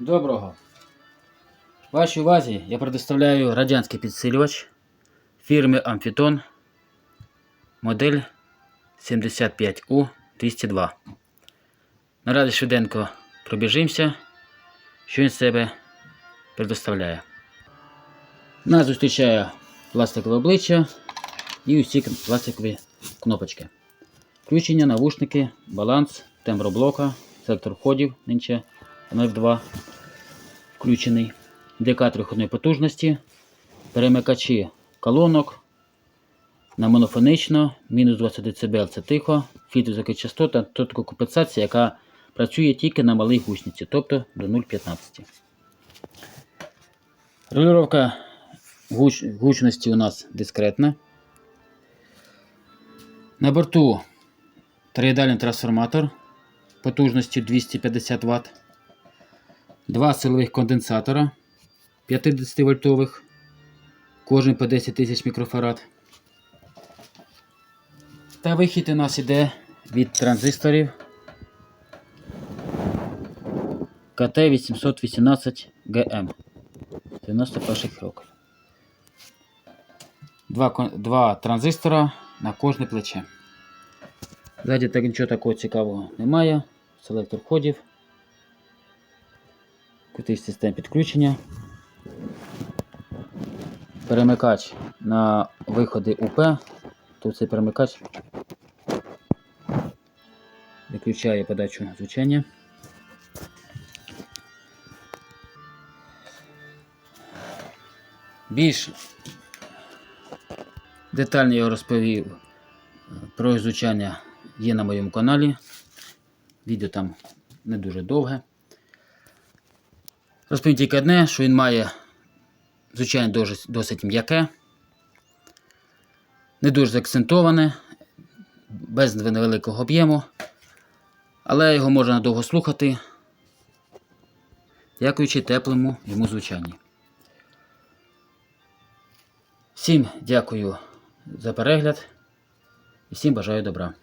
Доброго. Вашій увазі я предоставляю радянський підсилювач фірми Amfiton модель 75U202. Наразі швиденько пробіжимося, що він себе предоставляє. Нас зустрічає пластикове обличчя і усі пластикові кнопочки. Включення, навушники, баланс, темброблока, сектор входів нинче 0,2 включений, індикатор виходної потужності, перемикачі колонок на монофонично, мінус 20 дБ це тихо, фільтр високих частот та така компенсація, яка працює тільки на малій гусениці, тобто до 0,15. Регулювання гуч... гучності у нас дискретна. На борту триєдальний трансформатор потужністю 250 Вт. Два силових конденсатора 50 вольтових, кожен по 10 тисяч мікрофарад. Та вихід у нас іде від транзисторів КТ-818ГМ 91 років. Два, два транзистора на кожне плече. Ззаді так нічого такого цікавого немає. Селектор входів. Крутий систем підключення. Перемикач на виходи УП. Тут цей перемикач виключає подачу звучання. Більш детально я розповів е, про звучання є на моєму каналі. Відео там не дуже довге. Розповім тільки одне, що він має звичайно досить, досить м'яке, не дуже заакцентоване, без невеликого об'єму, але його можна надовго слухати, дякуючи теплому йому звучанні. Всім дякую за перегляд і всім бажаю добра.